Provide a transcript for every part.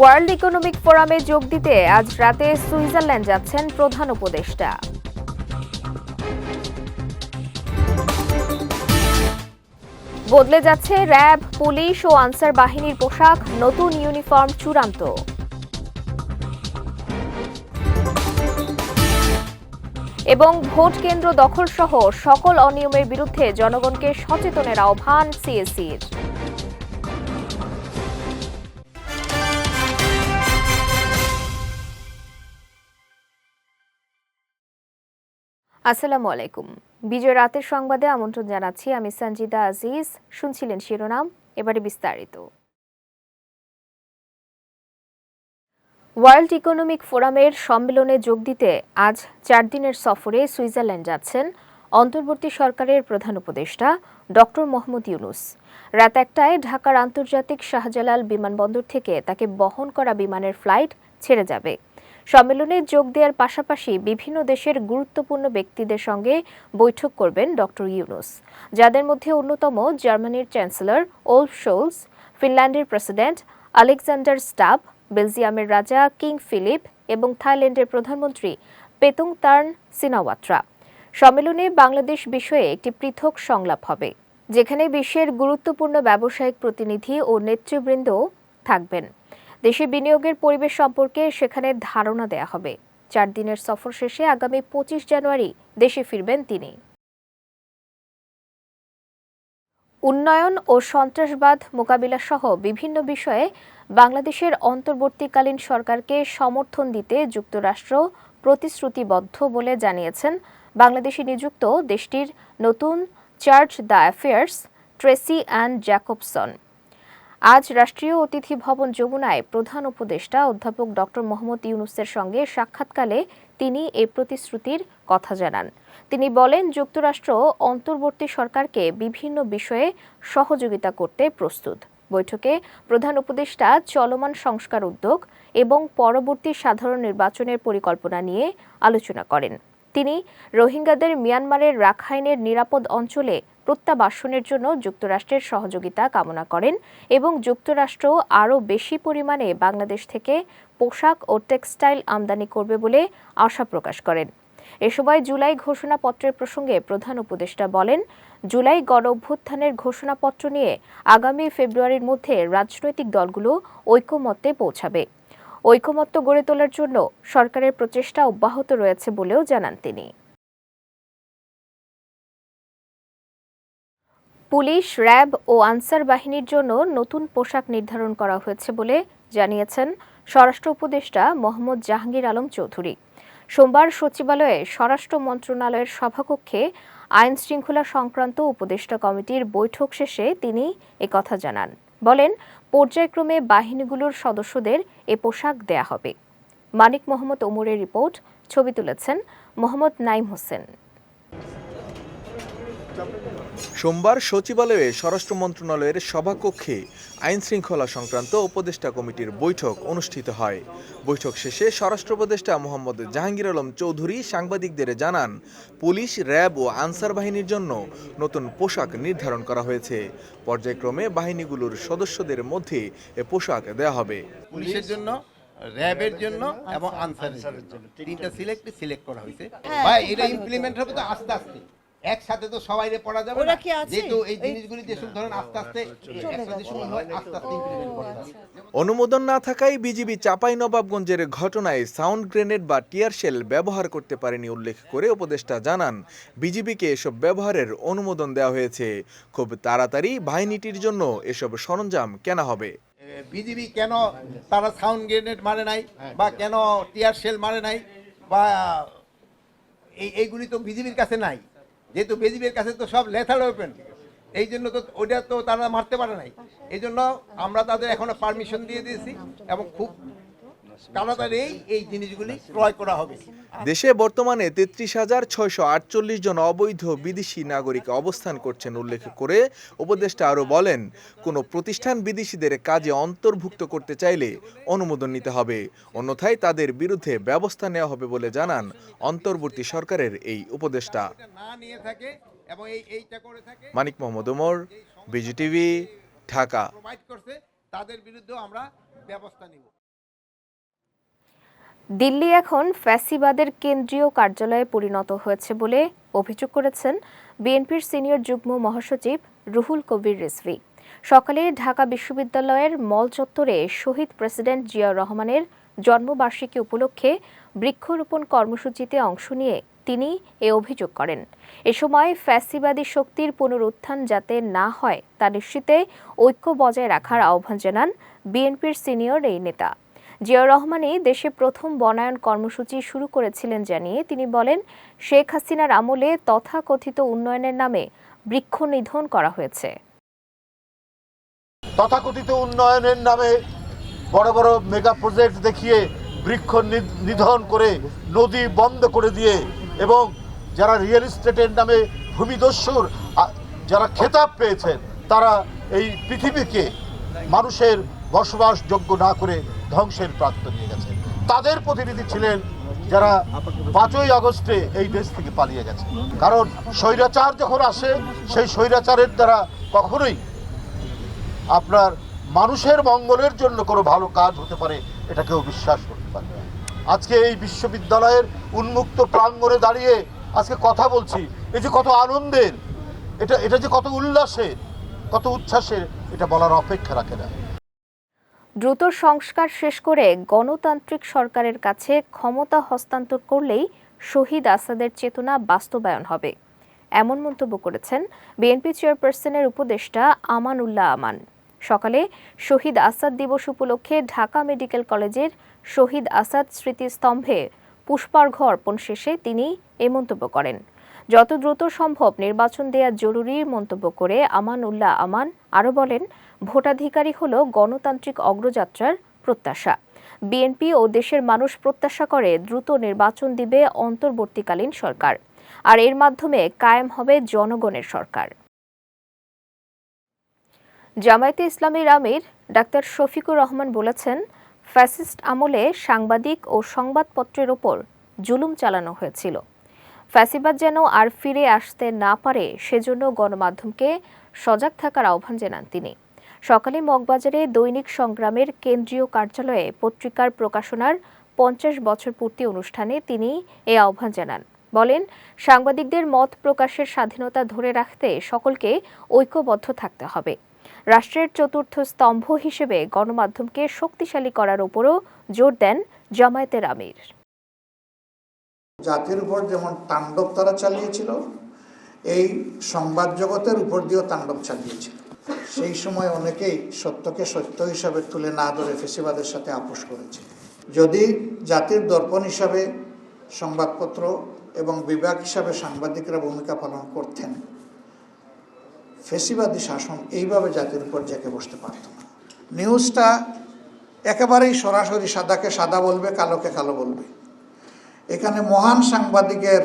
World economic ফোরামে যোগ দিতে আজ রাতে সুইজারল্যান্ড যাচ্ছেন প্রধান উপদেষ্টা। বদলে যাচ্ছে র্যাব, পুলিশ ও আনসার বাহিনীর পোশাক, নতুন ইউনিফর্ম চূড়ান্ত। এবং ভোট কেন্দ্র দখল সহ সকল অনিয়মের বিরুদ্ধে জনগণকে সচেতনের আহ্বান সিএসির আসসালামু আলাইকুম। বিজয় রাতের সংবাদে আমন্ত্রণ জানাচ্ছি আমি সঞ্জিদা আজিজ। শুনছিলেন শিরোনাম, এবারে বিস্তারিত। ওয়ার্ল্ড ইকোনমিক ফোরামের সম্মেলনে যোগ দিতে আজ চার দিনের সফরে সুইজারল্যান্ড যাচ্ছেন অন্তর্বর্তী সরকারের প্রধান উপদেষ্টা ডক্টর মোহাম্মদ ইউনুস। রাত একটায় ঢাকার আন্তর্জাতিক শাহজালাল বিমানবন্দর থেকে তাকে বহন করা বিমানের ফ্লাইট ছেড়ে যাবে। সম্মেলনে যোগ দেওয়ার পাশাপাশি বিভিন্ন দেশের গুরুত্বপূর্ণ ব্যক্তিদের সঙ্গে বৈঠক করবেন ডক্টর ইউনুস। যাদের মধ্যে অন্যতম জার্মানির চ্যান্সেলর ওলফ শোলস, ফিনল্যান্ডের প্রেসিডেন্ট আলেকজান্ডার স্টাব, বেলজিয়ামের রাজা কিং ফিলিপ এবং থাইল্যান্ডের প্রধানমন্ত্রী পেতুং তার্ন সিনাওয়াত্রা। সম্মেলনে বাংলাদেশ বিষয়ে একটি পৃথক সংলাপ হবে, যেখানে বিশ্বের গুরুত্বপূর্ণ ব্যবসায়িক প্রতিনিধি ও নেতৃবৃন্দ থাকবেন। দেশে বিনিয়োগের পরিবেশ সম্পর্কে সেখানে ধারণা দেয়া হবে। চার দিনের সফর শেষে আগামী পঁচিশ জানুয়ারি দেশে ফিরবেন তিনি। উন্নয়ন ও সন্ত্রাসবাদ মোকাবিলা সহ বিভিন্ন বিষয়ে বাংলাদেশের অন্তর্বর্তীকালীন সরকারকে সমর্থন দিতে যুক্তরাষ্ট্র প্রতিশ্রুতিবদ্ধ বলে জানিয়েছেন বাংলাদেশে নিযুক্ত দেশটির নতুন charge d'affaires Tracey Ann Jacobson. আজ রাষ্ট্রীয় অতিথি ভবন যমুনায় প্রধান উপদেষ্টা অধ্যাপক ডক্টর মোহাম্মদ ইউনুসের সঙ্গে সাক্ষাৎকালে তিনি এ প্রতিশ্রুতির কথা জানান। তিনি বলেন, যুক্তরাষ্ট্র অন্তর্বর্তী সরকারকে বিভিন্ন বিষয়ে সহযোগিতা করতে প্রস্তুত। বৈঠকে প্রধান উপদেষ্টা চলমান সংস্কার উদ্যোগ এবং পরবর্তী সাধারণ নির্বাচনের পরিকল্পনা নিয়ে আলোচনা করেন। তিনি রোহিঙ্গাদের মিয়ানমারের রাখাইনের নিরাপদ অঞ্চলে প্রত্যাবাসনের জন্য যুক্তরাষ্ট্রের সহযোগিতা কামনা করেন এবং যুক্তরাষ্ট্র আরও বেশি পরিমাণে বাংলাদেশ থেকে পোশাক ও টেক্সটাইল আমদানি করবে বলে আশা প্রকাশ করেন। এ সময় জুলাই ঘোষণাপত্রের প্রসঙ্গে প্রধান উপদেষ্টা বলেন, জুলাই গণ অভ্যুত্থানের ঘোষণাপত্র নিয়ে আগামী ফেব্রুয়ারির মধ্যে রাজনৈতিক দলগুলো ঐকমত্যে পৌঁছাবে। ঐকমত্য গড়ে তোলার জন্য সরকারের প্রচেষ্টা অব্যাহত রয়েছে বলেও জানান তিনি। পুলিশ, র্যাব ও আনসার বাহিনীর জন্য নতুন পোশাক নির্ধারণ করা হয়েছে বলে জানিয়েছেন স্বরাষ্ট্র উপদেষ্টা মোহাম্মদ জাহাঙ্গীর আলম চৌধুরী। সোমবার সচিবালয়ে স্বরাষ্ট্র মন্ত্রণালয়ের সভাকক্ষে আইন শৃঙ্খলা সংক্রান্ত উপদেষ্টা কমিটির বৈঠক শেষে তিনি একথা জানান। বলেন, পর্যায়ক্রমে বাহিনীগুলোর সদস্যদের এ পোশাক দেয়া হবে। মানিক মোহাম্মদ ওমরের রিপোর্ট, ছবি তুলেছেন মোহাম্মদ নাইম হোসেন। সোমবার সচিবালয়ে স্বরাষ্ট্র মন্ত্রণালয়ের সভাকক্ষে আইন শৃঙ্খলা সংক্রান্ত উপদেষ্টা কমিটির বৈঠক অনুষ্ঠিত হয়। বৈঠক শেষে স্বরাষ্ট্র উপদেষ্টা মোহাম্মদ জাহাঙ্গীর আলম চৌধুরী সাংবাদিকদের জানান পুলিশ র্যাব ও আনসার বাহিনীর জন্য নতুন পোশাক নির্ধারণ করা হয়েছে। পর্যায়ক্রমে বাহিনীগুলোর সদস্যদের মধ্যে এ পোশাক দেওয়া হবে। পুলিশের জন্য র্যাবের জন্য এবং আনসারের জন্য। তিনটা সিলেক্ট সিলেক্ট করা হয়েছে। হ্যাঁ, ভাই এটা ইমপ্লিমেন্ট হবে তো আস্তে আস্তে। একসাথে তো সবাই রে পড়া যাবে না। যেহেতু এই জিনিসগুলি যেসব ধরেন আস্তে আস্তে একসাথে শুরু হয় আস্তে আস্তে ইমপ্লিমেন্ট করা যাবে অনুমোদন না থাকায় বিজিবি চাপাই নবাবগঞ্জের ঘটনায় সাউন্ড গ্রেনেড বা টিয়ার শেল ব্যবহার করতে পারেনি উল্লেখ করে উপদেষ্টা জানান বিজিবিকে এসব ব্যবহারের অনুমোদন দেওয়া হয়েছে। খুব তাড়াতাড়ি বাহিনীটির জন্য এসব সরঞ্জাম কেনা হবে। বিজিবি কেন তারা সাউন্ড গ্রেনেড মারে নাই বা কেন টিয়ার শেল মারে নাই বা এইগুলি তো বিজিবির কাছে নাই? যেহেতু বিজিবির কাছে তো সব লেথার ওপেন এই জন্য তো ওইটা তো তারা মারতে পারে নাই। এই জন্য আমরা তাদের এখনও পারমিশন দিয়ে দিয়েছি এবং খুব তাড়াতাড়ি এই জিনিসগুলি ক্রয় করা হবে। দেশে বর্তমানে তেত্রিশ হাজার ছয়শো আটচল্লিশ জন অবৈধ বিদেশি নাগরিক অবস্থান করছেন উল্লেখ করে উপদেষ্টা আরও বলেন কোনো প্রতিষ্ঠান বিদেশিদের কাজে অন্তর্ভুক্ত করতে চাইলে অনুমোদন নিতে হবে। অন্যথায় তাদের বিরুদ্ধে ব্যবস্থা নেওয়া হবে বলে জানান অন্তর্বর্তী সরকারের এই উপদেষ্টা। এটা না নিয়ে থাকে এবং এই এইটা করে থাকে মানিক মোহাম্মদ ওমর বিজিটিভি ঢাকা। তাদের বিরুদ্ধেও আমরা ব্যবস্থা নিব। দিল্লি এখন ফ্যাসিবাদের কেন্দ্রীয় কার্যালয়ে পরিণত হয়েছে বলে অভিযোগ করেছেন বিএনপির সিনিয়র যুগ্ম মহাসচিব রুহুল কবির রিজভী। সকালে ঢাকা বিশ্ববিদ্যালয়ের মল চত্বরে শহীদ প্রেসিডেন্ট জিয়াউর রহমানের জন্মবার্ষিকী উপলক্ষে বৃক্ষরোপণ কর্মসূচিতে অংশ নিয়ে তিনি এ অভিযোগ করেন। এ সময় ফ্যাসিবাদী শক্তির পুনরুত্থান যাতে না হয়, তা নিশ্চিতে ঐক্য বজায় রাখার আহ্বান জানান বিএনপির সিনিয়র এই নেতা। জিয়াউর রহমানই দেশে প্রথম বনায়ন কর্মসূচি শুরু করেছিলেন জানিয়ে তিনি বলেন, শেখ হাসিনার আমলে তথাকথিত উন্নয়নের নামে বৃক্ষ নিধন করা হয়েছে। তথাকথিত উন্নয়নের নামে বড় বড় মেগা প্রজেক্ট দেখিয়ে বৃক্ষ নিধন করে নদী বন্ধ করে দিয়ে এবং যারা রিয়েল এস্টেটের নামে ভূমিদস্যুর যারা খেতাব পেয়েছেন, তারা এই পৃথিবীকে মানুষের বসবাসযোগ্য না করে ধ্বংসের প্রান্ত নিয়ে গেছে। তাদের প্রতিনিধি ছিলেন যারা পাঁচই আগস্টে এই দেশ থেকে পালিয়ে গেছে। কারণ স্বৈরাচার যখন আসে, সেই স্বৈরাচারের দ্বারা কখনোই আপনার মানুষের মঙ্গলের জন্য কোনো ভালো কাজ হতে পারে, এটা কেউ বিশ্বাস করতে পারে। আজকে এই বিশ্ববিদ্যালয়ের উন্মুক্ত প্রাঙ্গণে দাঁড়িয়ে আজকে কথা বলছি, এই যে কত আনন্দের, এটা এটা যে কত উল্লাসের, কত উচ্ছ্বাসের, এটা বলার অপেক্ষা রাখে না। দ্রুত সংস্কার শেষ করে গণতান্ত্রিক সরকারের কাছে ক্ষমতা হস্তান্তর করলেই শহীদ আসাদের চেতনা বাস্তবায়ন হবে। এমন মন্তব্য করেছেন বিএনপি চেয়ারপারসনের উপদেষ্টা আমান উল্লাহ আমান। সকালে শহীদ আসাদ দিবস উপলক্ষে ঢাকা মেডিকেল কলেজের শহীদ আসাদ স্মৃতিস্তম্ভে পুষ্পার্ঘ অর্পণ শেষে তিনি এ মন্তব্য করেন। যত দ্রুত সম্ভব নির্বাচন দেয়া জরুরি মন্তব্য করে আমান উল্লাহ আমান আরও বলেন ভোটাধিকারী হল গণতান্ত্রিক অগ্রযাত্রার প্রত্যাশা। বিএনপি ও দেশের মানুষ প্রত্যাশা করে দ্রুত নির্বাচন দিবে অন্তর্বর্তীকালীন সরকার। আর এর মাধ্যমে কায়েম হবে জনগণের সরকার। জামায়াতে ইসলামীর আমির ডাক্তার শফিকুর রহমান বলেছেন, ফ্যাসিস্ট আমলে সাংবাদিক ও সংবাদপত্রের ওপর জুলুম চালানো হয়েছিল। ফ্যাসিবাদ যেন আর ফিরে আসতে না পারে, সেজন্য গণমাধ্যমকে সজাগ থাকার আহ্বান জানান তিনি। সকালে মগবাজারে দৈনিক সংগ্রামের কেন্দ্রীয় কার্যালয়ে পত্রিকার প্রকাশনার পঞ্চাশ বছর পূর্তি অনুষ্ঠানে তিনি এ আহ্বান জানান। বলেন, সাংবাদিকদের মত প্রকাশের স্বাধীনতা ধরে রাখতে সকলকে ঐক্যবদ্ধ থাকতে হবে। রাষ্ট্রের চতুর্থ স্তম্ভ হিসেবে গণমাধ্যমকে শক্তিশালী করার উপরও জোর দেন জামায়াতের আমির। জাতির উপর যেমন তাণ্ডব তারা চালিয়েছিল, এই সংবাদ জগতের উপর দিয়েও তাণ্ডব চালিয়েছিল। সেই সময় অনেকেই সত্যকে সত্য হিসাবে তুলে না ধরে ফেসিবাদের সাথে আপোষ করেছে। যদি জাতির দর্পণ হিসাবে সংবাদপত্র এবং বিভাগ হিসাবে সাংবাদিকরা ভূমিকা পালন করতেন, ফেসিবাদী শাসন এইভাবে জাতির উপর জেঁকে বসতে পারত না। নিউজটা একেবারেই সরাসরি সাদাকে সাদা বলবে, কালোকে কালো বলবে। এখানে মহান সাংবাদিকের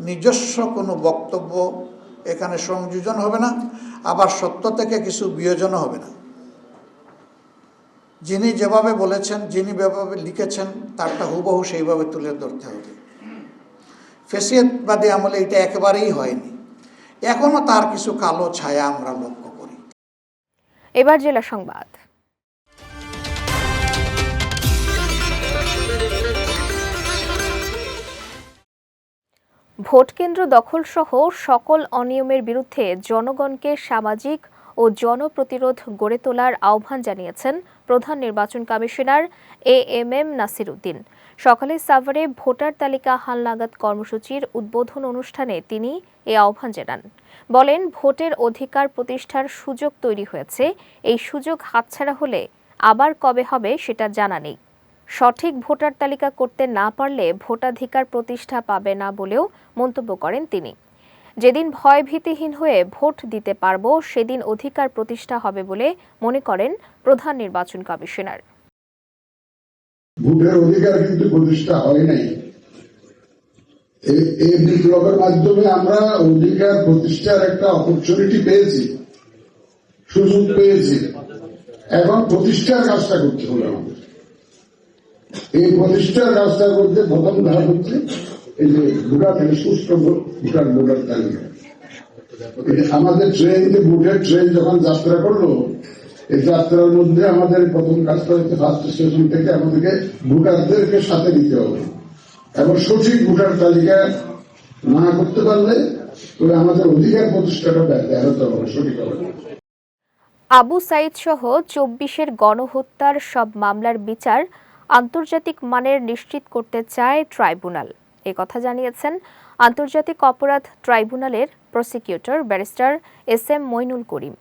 নিজস্ব কোনো বক্তব্য, এখানে সংযোজন হবে না। আবার সত্য থেকে কিছু বিয়োজন হবে না। যিনি যেভাবে বলেছেন, যিনি যেভাবে লিখেছেন, তারটা হুবহু সেইভাবে তুলে ধরতে হবে। ফেসিয়াতবাদী আমলে এটা একেবারেই হয়নি। এখনও তার কিছু কালো ছায়া আমরা লক্ষ্য করি। এবার জেলা সংবাদ। ভোটকেন্দ্র দখল সহ সকল অনিয়মের বিরুদ্ধে জনগণকে সামাজিক ও জনপ্রতিরোধ গড়ে তোলার আহ্বান জানিয়েছেন প্রধান নির্বাচন commissioner A M M Nasir Uddin সকালে সাভারে ভোটার তালিকা হালনাগাদ কর্মসূচির উদ্বোধন অনুষ্ঠানে তিনি এ আহ্বান জানান। বলেন, ভোটের অধিকার প্রতিষ্ঠার সুযোগ তৈরি হয়েছে। এই সুযোগ হাতছাড়া হলে আবার কবে হবে সেটা জানা নেই। সঠিক ভোটার তালিকা করতে না পারলে ভোটাধিকার প্রতিষ্ঠা পাবে না বলেও মন্তব্য করেন তিনি। যেদিন ভয়ভীতিহীন হয়ে ভোট দিতে পারব, সেদিন অধিকার প্রতিষ্ঠা হবে বলে মনে করেন প্রধান নির্বাচন কমিশনার। ভোটের অধিকার কিন্তু প্রতিষ্ঠা হয় নাই। এই- বিপ্লবের মাধ্যমে আমরা অধিকার প্রতিষ্ঠার একটা অপরচুনিটি পেয়েছি, সুযোগ পেয়েছি। এখন প্রতিষ্ঠার কাজটা করতে হবে আমাদের। এই প্রতিষ্ঠার কাজটা করতে প্রথম ধাপ হচ্ছে এই যে ভোটার সুস্থ ভোটার ভোটার তালিকা আমাদের ট্রেন যে ভোটের ট্রেন যখন যাত্রা করল, এই যাত্রার মধ্যে আমাদের প্রথম কাজটা হচ্ছে ফার্স্ট স্টেশন থেকে আমাদেরকে ভোটারদেরকে সাথে নিতে হবে। এবং সঠিক ভোটার তালিকা না করতে পারলে তবে আমাদের অধিকার প্রতিষ্ঠাটা ব্যাহত হবে, সঠিক হবে। আবু সাইদ সহ চব্বিশের গণহত্যার সব মামলার বিচার আন্তর্জাতিক মানের নিশ্চিত করতে চায় ট্রাইব্যুনাল। এ কথা জানিয়েছেন আন্তর্জাতিক অপরাধ ট্রাইব্যুনালের prosecutor barrister S M Moinul Karim.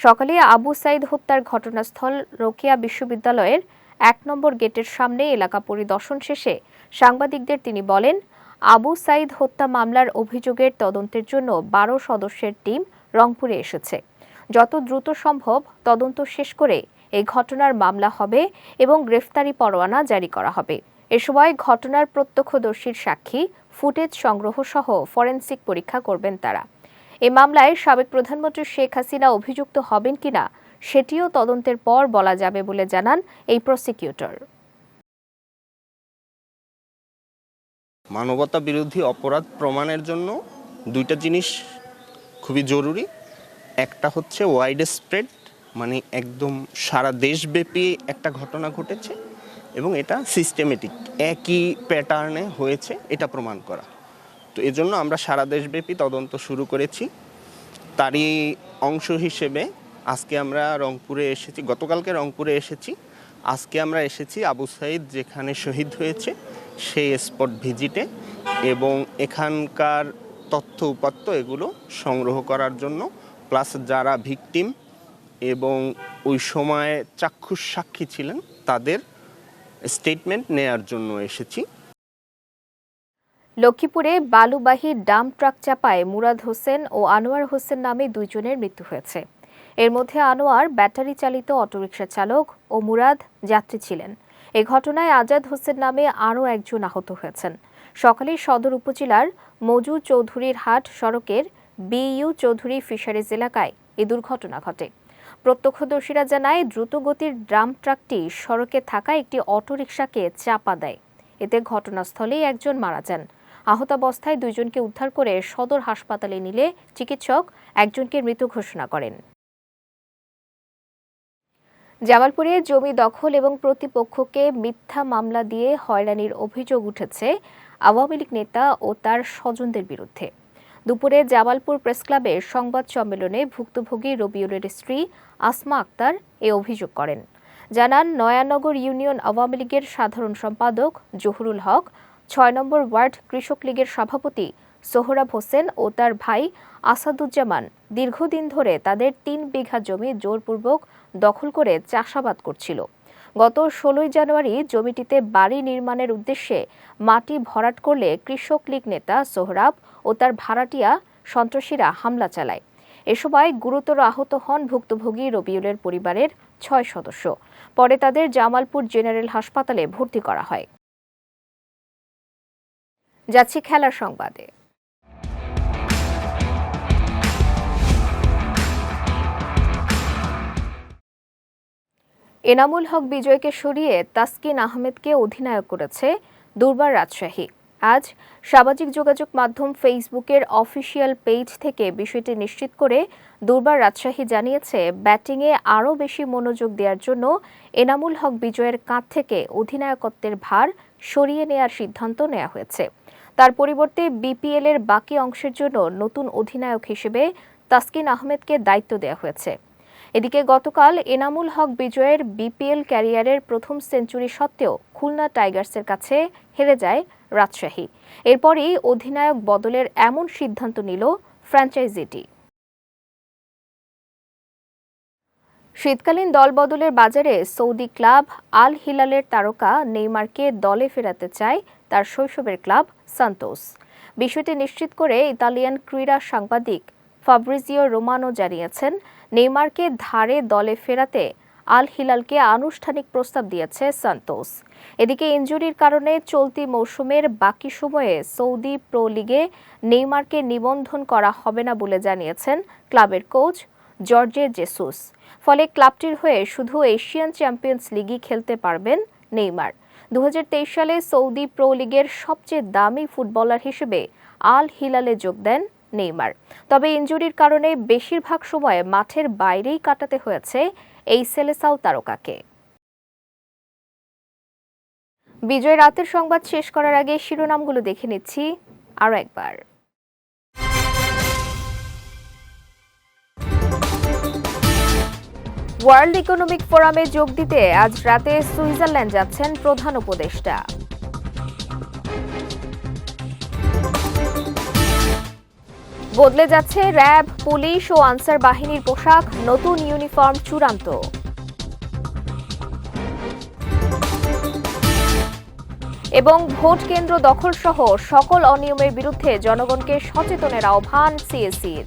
সকালে আবু সাইদ হত্যার ঘটনাস্থল রোকেয়া বিশ্ববিদ্যালয়ের এক নম্বর গেটের সামনে এলাকা পরিদর্শন শেষে সাংবাদিকদের তিনি বলেন, আবু সাইদ হত্যা মামলার অভিযোগের তদন্তের জন্য বারো সদস্যের টিম রংপুরে এসেছে। যত দ্রুত সম্ভব তদন্ত শেষ করে এই ঘটনার মামলা হবে এবং গ্রেফতারি পরোয়ানা জারি করা হবে। এ সময় ঘটনার প্রত্যক্ষদর্শীর সাক্ষী, ফুটেজ সংগ্রহ সহ ফরেনসিক পরীক্ষা করবেন তারা। এ মামলায় সাবেক প্রধানমন্ত্রী শেখ হাসিনা অভিযুক্ত হবেন কিনা সেটিও তদন্তের পর বলা যাবে বলে জানান এই প্রসিকিউটর। মানবতা বিরোধী অপরাধ প্রমাণের জন্য দুইটা জিনিস খুবই জরুরি। একটা হচ্ছে ওয়াইড স্প্রেড মানে একদম সারা দেশব্যাপী একটা ঘটনা ঘটেছে এবং এটা সিস্টেমেটিক একই প্যাটার্নে হয়েছে, এটা প্রমাণ করা। তো এজন্য আমরা সারা দেশব্যাপী তদন্ত শুরু করেছি। তারই অংশ হিসেবে আজকে আমরা রংপুরে এসেছি, গতকালকে রংপুরে এসেছি। আজকে আমরা এসেছি আবু সাইদ, যেখানে শহীদ হয়েছে, সেই স্পট ভিজিটে এবং এখানকার তথ্য উপাত্ত এগুলো সংগ্রহ করার জন্য প্লাস যারা ভিকটিম এবং ওই সময় চাক্ষুষ সাক্ষী ছিলেন, তাদের স্টেটমেন্ট নেয়ার জন্য এসেছি। লক্ষ্মীপুরে বালুবাহী ডাম ট্রাক চাপায় মুরাদ হোসেন ও আনোয়ার হোসেন নামে দুইজনের মৃত্যু হয়েছে। এর মধ্যে আনোয়ার ব্যাটারি চালিত অটোরিকশা চালক ও মুরাদ যাত্রী ছিলেন। এ ঘটনায় আজাদ হোসেন নামে আরও একজন আহত হয়েছেন। সকালে সদর উপজেলার মজু চৌধুরীর হাট সড়কের বিইউ চৌধুরী ফিশারিজ এলাকায় এ দুর্ঘটনা ঘটে। প্রত্যক্ষদর্শীরা জানায়, দ্রুতগতির ড্রাম ট্রাকটি সড়কে থাকা একটি অটোরিকশাকে চাপা দেয়। এতে ঘটনাস্থলেই একজন মারা যান। আহত অবস্থায় দুইজনকে উদ্ধার করে সদর হাসপাতালে নিলে চিকিৎসক একজনকে মৃত ঘোষণা করেন। জামালপুরে জমি দখল এবং প্রতিপক্ষকে মিথ্যা মামলা দিয়ে হয়রানির অভিযোগ উঠেছে আওয়ামী লীগ নেতা ও তার স্বজনদের বিরুদ্ধে। দুপুরে জামালপুর প্রেসক্লাবে সংবাদ সম্মেলনে ভুক্তভোগী রবিউলের স্ত্রী আসমা আক্তার এ অভিযোগ করেন। জানান, নয়ানগর ইউনিয়ন আওয়ামী লীগের সাধারণ সম্পাদক জহুরুল হক, ছয় নম্বর ওয়ার্ড কৃষক লীগের সভাপতি সোহরাব হোসেন ও তার ভাই আসাদুজ্জামান দীর্ঘদিন ধরে তাদের তিন বিঘা জমি জোরপূর্বক দখল করে চাষাবাদ করছিল। গত ষোলোই জানুয়ারি জমিটিতে বাড়ি নির্মাণের উদ্দেশ্যে মাটি ভরাট করলে কৃষক লীগ নেতা সোহরাব ও তার ভাড়াটিয়া সন্ত্রাসীরা হামলা চালায়। এ সময় গুরুতর আহত হন ভুক্তভোগী রবিউলের পরিবারের ছয় সদস্য। পরে তাদের জামালপুর জেনারেল হাসপাতালে ভর্তি করা হয়। যাচ্ছি খেলার সংবাদে। এনামুল হক বিজয়কে সরিয়ে তাসকিন আহমেদকে অধিনায়ক করেছে দুর্বার রাজশাহী। আজ সামাজিক যোগাযোগ মাধ্যম ফেসবুকের অফিসিয়াল পেজ থেকে বিষয়টি নিশ্চিত করে দুর্বার রাজশাহী জানিয়েছে, ব্যাটিংয়ে আরও বেশি মনোযোগ দেওয়ার জন্য এনামুল হক বিজয়ের কাঁধ থেকে অধিনায়কত্বের ভার সরিয়ে নেয়ার সিদ্ধান্ত নেওয়া হয়েছে। তার পরিবর্তে বিপিএল এর বাকি অংশের জন্য নতুন অধিনায়ক হিসেবে তাসকিন আহমেদকে দায়িত্ব দেওয়া হয়েছে। এদিকে গতকাল এনামুল হক বিজয়ের বিপিএল ক্যারিয়ারের প্রথম সেঞ্চুরি সত্ত্বেও খুলনা টাইগার্সের কাছে হেরে যায় রাজশাহী। এরপরই অধিনায়ক বদলের এমন সিদ্ধান্ত নিল ফ্র্যাঞ্চাইজিটি। শীতকালীন দল বদলের বাজারে সৌদি ক্লাব আল হিলালের তারকা নেইমারকে দলে ফেরাতে চায় তার শৈশবের ক্লাব সান্তোস। বিষয়টি নিশ্চিত করে ইতালিয়ান ক্রীড়া সাংবাদিক ফাব্রিজিও রোমানো জানিয়েছেন নেইমারকে ধারে দলে ফেরাতে আল হিলালকে আনুষ্ঠানিক প্রস্তাব দিয়েছে সান্তোস। এদিকে ইনজুরির কারণে চলতি মৌসুমের বাকি সময়ে সৌদি প্রো লিগে নেইমারকে নিবন্ধন করা হবে না বলে জানিয়েছেন ক্লাবের কোচ জর্জে জেসুস। ফলে ক্লাবটির হয়ে শুধু এশিয়ান চ্যাম্পিয়ন্স লিগই খেলতে পারবেন নেইমার। দু হাজার তেইশ সালে সৌদি প্রো লিগের সবচেয়ে দামি ফুটবলার হিসেবে আল হিলালে যোগ দেন নেইমার। তবে ইনজুরির কারণে বেশিরভাগ সময় মাঠের বাইরেই কাটাতে হয়েছে এই সেলেসাও তারকাকে। বিজয় রাতের সংবাদ শেষ করার আগে শিরোনামগুলো দেখে নিচ্ছি আরও একবার। ওয়ার্ল্ড ইকোনমিক ফোরামে যোগ দিতে আজ রাতে সুইজারল্যান্ড যাচ্ছেন প্রধান উপদেষ্টা। বদলে যাচ্ছে র্যাব, পুলিশ ও আনসার বাহিনীর পোশাক, নতুন ইউনিফর্ম চূড়ান্ত। এবং ভোট কেন্দ্র দখল সহ সকল অনিয়মের বিরুদ্ধে জনগণকে সচেতনের আহ্বান সিএসির।